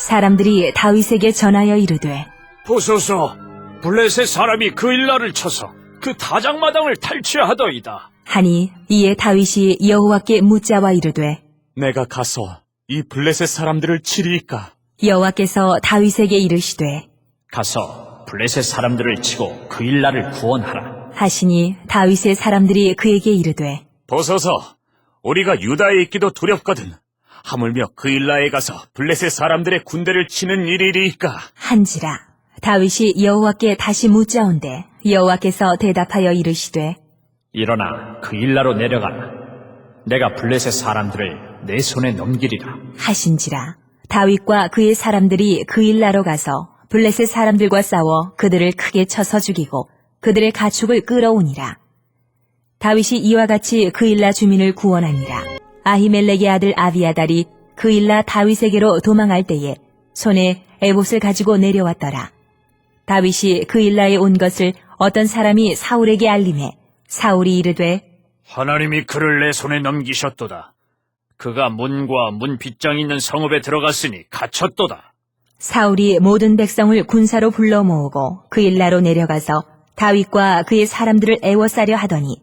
사람들이 다윗에게 전하여 이르되 보소서, 블레셋 사람이 그 일날을 쳐서 그 다장마당을 탈취하더이다. 하니 이에 다윗이 여호와께 묻자와 이르되 내가 가서 이 블레셋 사람들을 치리이까? 여호와께서 다윗에게 이르시되 가서 블레셋 사람들을 치고 그 일날을 구원하라. 하시니 다윗의 사람들이 그에게 이르되 보소서, 우리가 유다에 있기도 두렵거든. 하물며 그 일라에 가서 블레셋 사람들의 군대를 치는 일이리이까? 한지라 다윗이 여호와께 다시 묻자온데 여호와께서 대답하여 이르시되 일어나 그 일나로 내려가라. 내가 블레셋 사람들을 내 손에 넘기리라. 하신지라 다윗과 그의 사람들이 그 일나로 가서 블레셋 사람들과 싸워 그들을 크게 쳐서 죽이고 그들의 가축을 끌어오니라 다윗이 이와 같이 그 일나 주민을 구원하니라 아히멜렉의 아들 아비아달이 그 일나 다윗에게로 도망할 때에 손에 에봇을 가지고 내려왔더라 다윗이 그 일나에 온 것을 어떤 사람이 사울에게 알림해 사울이 이르되 하나님이 그를 내 손에 넘기셨도다. 그가 문과 문 빗장 있는 성읍에 들어갔으니 갇혔도다. 사울이 모든 백성을 군사로 불러 모으고 그 일나로 내려가서 다윗과 그의 사람들을 애워싸려 하더니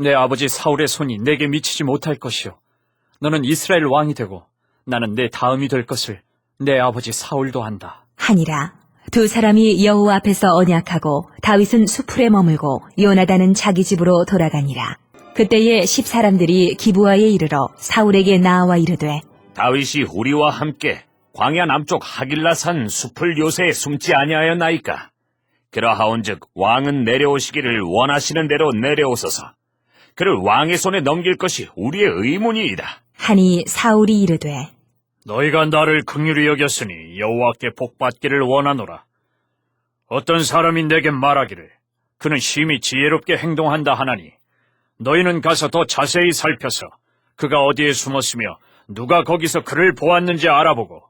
내 아버지 사울의 손이 내게 미치지 못할 것이요. 너는 이스라엘 왕이 되고 나는 내 다음이 될 것을 내 아버지 사울도 안다. 하니라 두 사람이 여호와 앞에서 언약하고 다윗은 수풀에 머물고 요나단은 자기 집으로 돌아가니라 그때에 십 사람들이 기부하에 이르러 사울에게 나와 이르되 다윗이 우리와 함께 광야 남쪽 하길라산 숲을 요새에 숨지 아니하였나이까? 그러하온즉 왕은 내려오시기를 원하시는 대로 내려오소서. 그를 왕의 손에 넘길 것이 우리의 의문이이다. 하니 사울이 이르되 너희가 나를 긍휼히 여겼으니 여호와께 복받기를 원하노라. 어떤 사람이 내게 말하기를 그는 심히 지혜롭게 행동한다 하나니 너희는 가서 더 자세히 살펴서 그가 어디에 숨었으며 누가 거기서 그를 보았는지 알아보고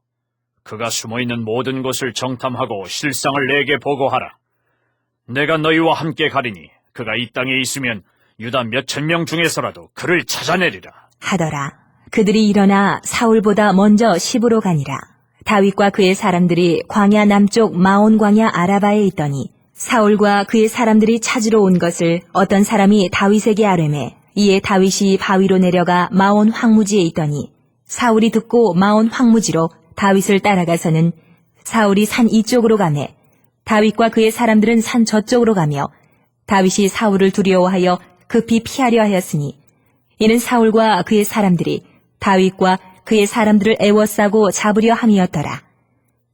그가 숨어 있는 모든 곳을 정탐하고 실상을 내게 보고하라. 내가 너희와 함께 가리니 그가 이 땅에 있으면 유다 몇천 명 중에서라도 그를 찾아내리라. 하더라. 그들이 일어나 사울보다 먼저 시부로 가니라. 다윗과 그의 사람들이 광야 남쪽 마온 광야 아라바에 있더니 사울과 그의 사람들이 찾으러 온 것을 어떤 사람이 다윗에게 아뢰매 이에 다윗이 바위로 내려가 마온 황무지에 있더니 사울이 듣고 마온 황무지로 다윗을 따라가서는 사울이 산 이쪽으로 가매 다윗과 그의 사람들은 산 저쪽으로 가며 다윗이 사울을 두려워하여 급히 피하려 하였으니 이는 사울과 그의 사람들이 다윗과 그의 사람들을 애워싸고 잡으려 함이었더라.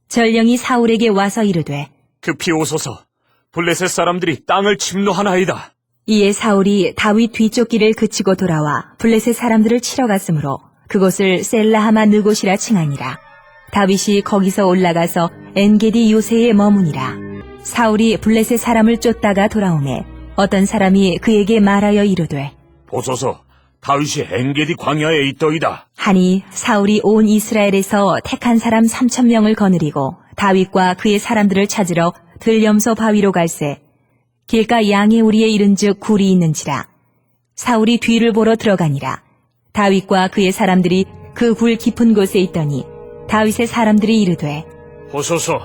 전령이 사울에게 와서 이르되 급히 오소서. 블레셋 사람들이 땅을 침노하나이다. 이에 사울이 다윗 뒤쪽 길을 그치고 돌아와 블레셋 사람들을 치러 갔으므로 그곳을 셀라하마 느곳이라 칭하니라. 다윗이 거기서 올라가서 엔게디 요새에 머무니라. 사울이 블레셋 사람을 쫓다가 돌아오매 어떤 사람이 그에게 말하여 이르되 보소서. 다윗이 엔게디 광야에 있더이다. 하니 사울이 온 이스라엘에서 택한 사람 삼천 명을 거느리고 다윗과 그의 사람들을 찾으러 들염소 바위로 갈새 길가 양의 우리에 이른즉 굴이 있는지라 사울이 뒤를 보러 들어가니라 다윗과 그의 사람들이 그 굴 깊은 곳에 있더니 다윗의 사람들이 이르되 보소서,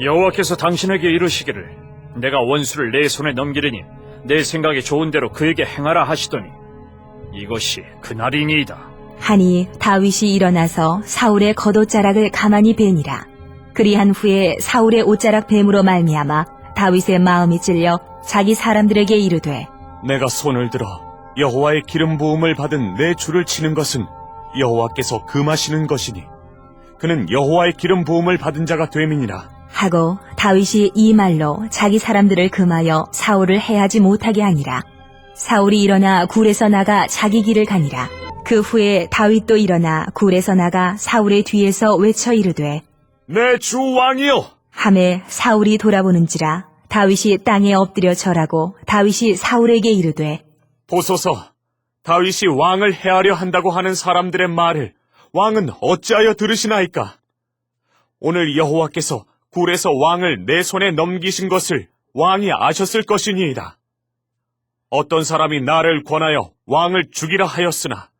여호와께서 당신에게 이르시기를 내가 원수를 내 손에 넘기리니 내 생각에 좋은 대로 그에게 행하라 하시더니 이것이 그날이니이다. 하니 다윗이 일어나서 사울의 겉옷자락을 가만히 베니라. 그리한 후에 사울의 옷자락 뱀으로 말미암아 다윗의 마음이 찔려 자기 사람들에게 이르되 내가 손을 들어 여호와의 기름 부음을 받은 내 주를 치는 것은 여호와께서 금하시는 것이니 그는 여호와의 기름 부음을 받은 자가 됨이니라 하고 다윗이 이 말로 자기 사람들을 금하여 사울을 해하지 못하게 하니라. 사울이 일어나 굴에서 나가 자기 길을 가니라. 그 후에 다윗도 일어나 굴에서 나가 사울의 뒤에서 외쳐 이르되 내 주 왕이여 함에 사울이 돌아보는지라 다윗이 땅에 엎드려 절하고 다윗이 사울에게 이르되 보소서 다윗이 왕을 해하려 한다고 하는 사람들의 말을 왕은 어찌하여 들으시나이까 오늘 여호와께서 굴에서 왕을 내 손에 넘기신 것을 왕이 아셨을 것이니이다. 어떤 사람이 나를 권하여 왕을 죽이라 하였으나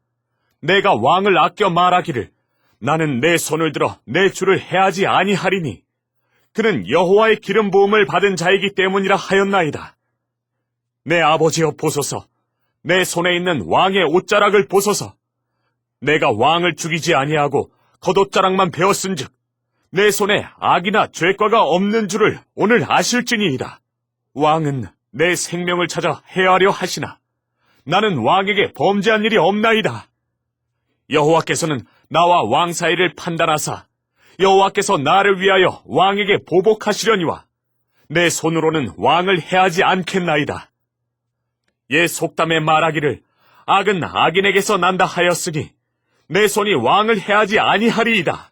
내가 왕을 아껴 말하기를 나는 내 손을 들어 내 주를 해하지 아니하리니 그는 여호와의 기름 부음을 받은 자이기 때문이라 하였나이다. 내 아버지여 보소서. 내 손에 있는 왕의 옷자락을 보소서. 내가 왕을 죽이지 아니하고 겉옷자락만 베었은즉 내 손에 악이나 죄과가 없는 줄을 오늘 아실지니이다. 왕은 내 생명을 찾아 해하려 하시나 나는 왕에게 범죄한 일이 없나이다. 여호와께서는 나와 왕 사이를 판단하사 여호와께서 나를 위하여 왕에게 보복하시려니와 내 손으로는 왕을 해하지 않겠나이다. 옛 속담에 말하기를 악은 악인에게서 난다 하였으니 내 손이 왕을 해하지 아니하리이다.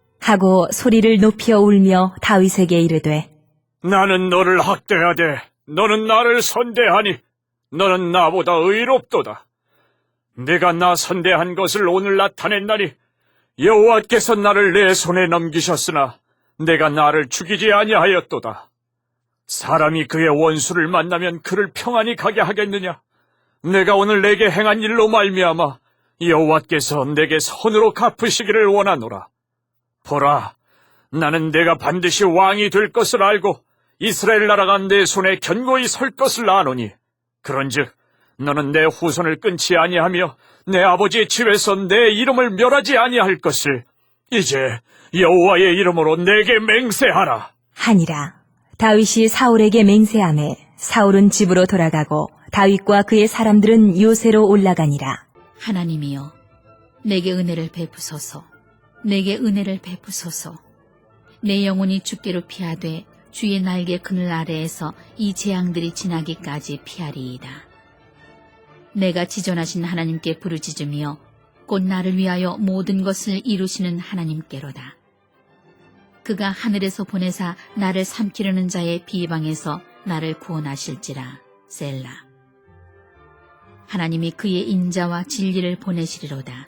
하고 소리를 높여 울며 다윗에게 이르되 나는 너를 학대하되 너는 나를 선대하니 너는 나보다 의롭도다. 내가 나 선대한 것을 오늘 나타냈나니 여호와께서 나를 내 손에 넘기셨으나 내가 나를 죽이지 아니하였도다. 사람이 그의 원수를 만나면 그를 평안히 가게 하겠느냐? 내가 오늘 내게 행한 일로 말미암아 여호와께서 내게 선으로 갚으시기를 원하노라. 보라, 나는 내가 반드시 왕이 될 것을 알고 이스라엘 나라가 내 손에 견고히 설 것을 아노니 그런즉 너는 내 후손을 끊지 아니하며 내 아버지의 집에서 내 이름을 멸하지 아니할 것을 이제 여호와의 이름으로 내게 맹세하라. 하니라 다윗이 사울에게 맹세함에 사울은 집으로 돌아가고 다윗과 그의 사람들은 요새로 올라가니라 하나님이여, 내게 은혜를 베푸소서. 내게 은혜를 베푸소서. 내 영혼이 죽기로 피하되 주의 날개 그늘 아래에서 이 재앙들이 지나기까지 피하리이다. 내가 지존하신 하나님께 부르짖으며 곧 나를 위하여 모든 것을 이루시는 하나님께로다. 그가 하늘에서 보내사 나를 삼키려는 자의 비방에서 나를 구원하실지라. 셀라. 하나님이 그의 인자와 진리를 보내시리로다.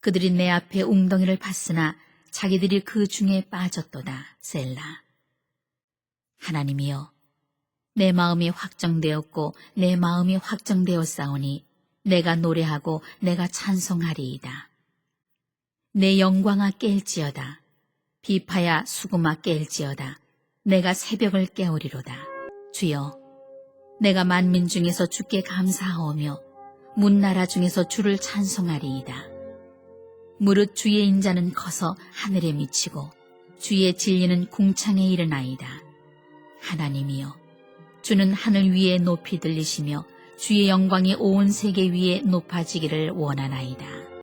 그들이 내 앞에 웅덩이를 팠으나 자기들이 그 중에 빠졌도다. 셀라. 하나님이여, 내 마음이 확정되었고 내 마음이 확정되었사오니 내가 노래하고 내가 찬송하리이다. 내 영광아 깰지어다. 비파야 수금아 깰지어다. 내가 새벽을 깨우리로다. 주여, 내가 만민 중에서 주께 감사하오며 문나라 중에서 주를 찬송하리이다. 무릇 주의 인자는 커서 하늘에 미치고 주의 진리는 궁창에 이르나이다. 하나님이여, 주는 하늘 위에 높이 들리시며 주의 영광이 온 세계 위에 높아지기를 원하나이다.